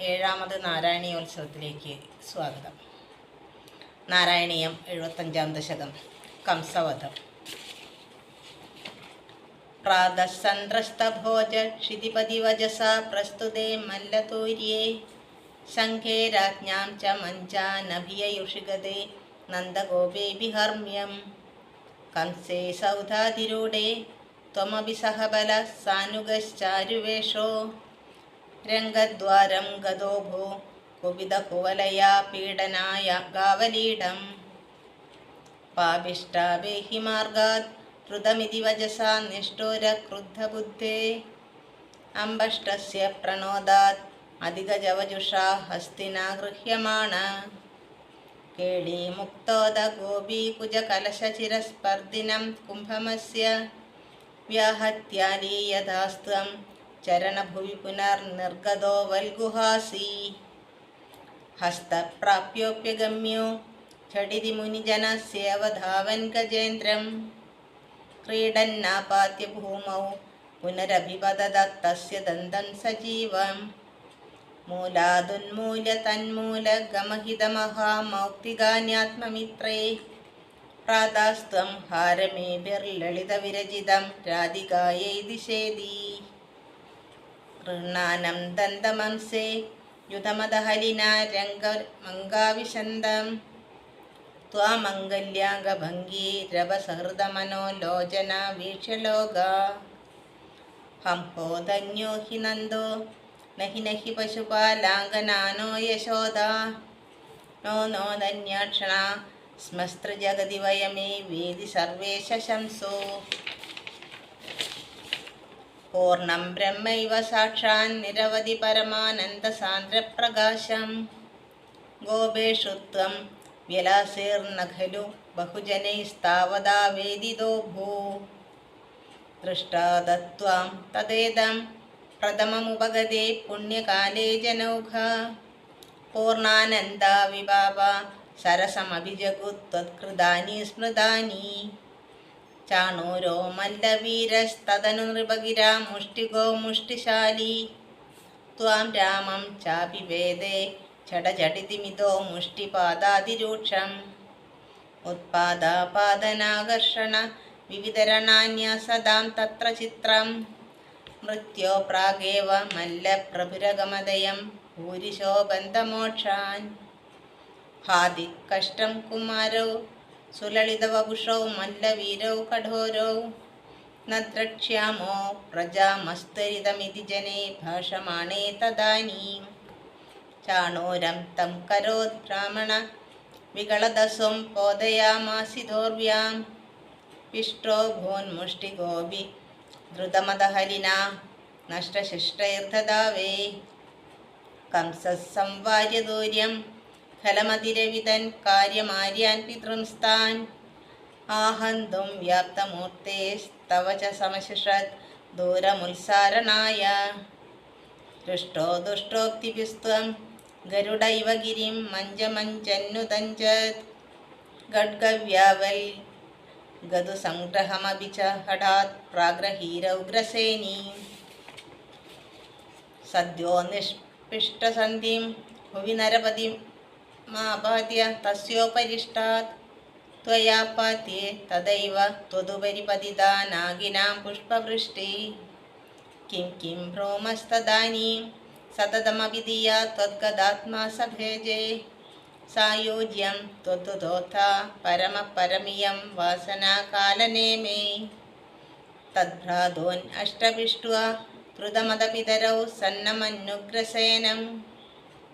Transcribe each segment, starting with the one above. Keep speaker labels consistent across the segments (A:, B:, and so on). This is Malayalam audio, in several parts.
A: ഏഴാമത് നാരായണീയോത്സവത്തിലേക്ക് സ്വാഗതം. നാരായണീയം എഴുപത്തഞ്ചാം ദശകം കംസവധം. പ്രാതസന്ത്രസ്തഭോജ ക്ഷിതിപതിവജസ പ്രസ്തുതേ മല്ലതൂര്യേ ശംഖേ രാജ്ഞാം ച മഞ്ചാനഭിയയുഷിഗതേ നന്ദഗോപേ വിഹർമ്മ്യം കംസേ സൗധാതിരൂഢേ ത്വമപി സഹബല സാനുഗശ്ചാരുവേഷോ. രംഗദ്വാരം ഗതോ ഭോ കുപിതകുവലയാ പീഡനായ ഗാവലീഡം. പാപിഷ്ടാവേഹി മാർഗാത് ഹൃതമിതി വജസാ നിഷ്ഠൂരക്രുദ്ധബുദ്ധേ അമ്പഷ്ടസ്യ പ്രണോദാത് അധികജവജുഷാ ഹസ്തിന ഗൃഹ്യമാണ. കേളീമുക്തോദ ഗോപീകുജകലശചിരസ്പർദിനം കുംഭമസ്യ. വ്യാഹത്യാലീയഥാസ്ത്വം ചരണഭുവി പുനർനിർഗതോ വൽഗുഹാസി. ഹസ്തപ്രാപ്യോപ്യഗമ്യോ ഝടിതി മുനിജനസ്യവധാവൻ ഗജേന്ദ്രം. ക്രീഡന്നാപാത്യ ഭൂമൗ പുനരഭിപതദത്തസ്യ ദന്തം സജീവം. മൂലാതുന്മൂല്യ തന്മൂലഗമഹിതമഹാമൗക്തികാന്യാത്മമിത്രേ ഗമഹിതമഹാമൗക്തികാന്യാത്മമിത്രേ. ഹാരമേ ബിർലളിതവിരചിതം രാധികായൈ ദിശേതി ഗൃഹ്ണാനം ദന്തമംസേ യുധമദഹലിനാ രംഗമങ്കാവിശന്തം ത്വാമംഗല്യാംഗഭംഗീ രവസഹൃദമനോലോചന വീക്ഷലോക. ഹംഹോ ധന്യോ ഹി നന്ദോ നഹി നഹി പശുപാലാംഗനാനോ യശോദ. നോ നോ ധന്യാക്ഷണ സ്മസ്തൃജഗതി വയമേ വേദി സർവേ ശംസോ. പൂർണം ബ്രഹ്മൈവ സാക്ഷാൻ നിരവധി പരമാനന്ദസാന്ദ്രപ്രകാശം ഗോപേഷു ത്വം വ്യലാസേർന്ന ഖലു ബഹുജനൈസ്താവതാ വേദിതോ ഭൂ. ദൃഷ്ടാദത്വാം തദേദം പ്രഥമമുപഗതേ പുണ്യകാലേ ജനൗഘ. പൂർണാനന്ദ വിഭാവ സരസമഭിജഗുത്വത്കൃതാനി സ്മൃതാനി. ചാണൂരോ മല്ലവീരസ്തദനു നൃപഗിരാ മുഷ്ടികോ മുഷ്ടിശാലി. ത്വാം രാമം ചാപി വേദേ ചടചടിതിമിതോ മുഷ്ടിപാദാതിരൂക്ഷം. ഉത്പാദാപാദനാകർഷണ വിവിധരണാന്യാസദാം തത്ര ചിത്രം. മൃത്യോ പ്രാഗേവ മല്ലപ്രഭുരഗമദയം ഭൂരിശോ ബന്ധമോക്ഷാൻ. ഹാദി കഷ്ടം കുമാരൗ സുലളിതവപുഷൗ മല്ലവീരൗ കഠോരൗ ന ദ്രക്ഷ്യാമോ പ്രജാമസ്തരിതമിതി ജനേ ഭാഷമാണേ തദാനീം ചാണൂരം തം കരോത് ബ്രാഹ്മണ വികളദസ്വം പോതയാമാസിതോർവ്യാം പിഷ്ടോ ഭൂന്മുഷ്ടിഗോപി ധൃതമദഹലിന നഷ്ടശിഷ്ടൈർദ്ധദാവേ കംസംവാര്യദൂര്യം ഫലമതിരവിതൻ കാര്യമാര്യാൻ പിതൃംസ്ഥാൻ ആഹന്തും വ്യാപ്തമൂർത്തേസ്തവ ച സമശിഷത് ദൂരമുത്സാരണായ. ദുഷ്ടോ ദുഷ്ടോക്തിഭിസ്ത്വം ഗരുഡൈവ ഗിരിം മഞ്ജമഞ്ജന്നുതഞ്ചത്. ഗഡ്ഗവ്യാവൽ ഗതു സംഗ്രഹമപി ച ഹഠാത് പ്രാഗ്രഹീരൗഗ്രസേനീ സദ്യോ നിഷ്പിഷ്ടസന്ധിം ഭുവി നരപതി മാപാദ്യ തസ്യോപരിഷ്ടാത് ത്വയാപാത്യേ തദൈവ ത്വതുപരി പതിതാനാഗിനാം പുഷ്പവൃഷ്ടി കിം കിം ഭ്രോമസ്തദാനീം സതതമപി ദിയ ത്വദ്ഗതാത്മാ സഭേജേ സായോജ്യം ത്വതുതോഥ പരമപരമിയം വാസനാകാലനേമേ തദ്ഭ്രാതോൻ അഷ്ടപിഷ്ടുവ ധൃതമതപിതരൗ സന്നമനുഗ്രസേനം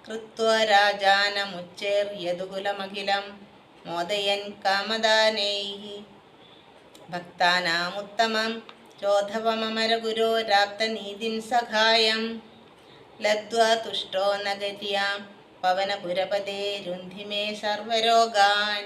A: കൃത്വ രാജാനമുച്ചേർയതുകുലമഖിലം മോദയൻ കാമദാനൈഹി. ഭക്താനാമുത്തമം ചോധവമരഗുരോ രാപ്തനീതിം സഹായം ലബ്ധ്വാ തുഷ്ടോ നഗര്യാം പവനപുരപദേ രുന്ധിമേ സർവരോഗാൻ.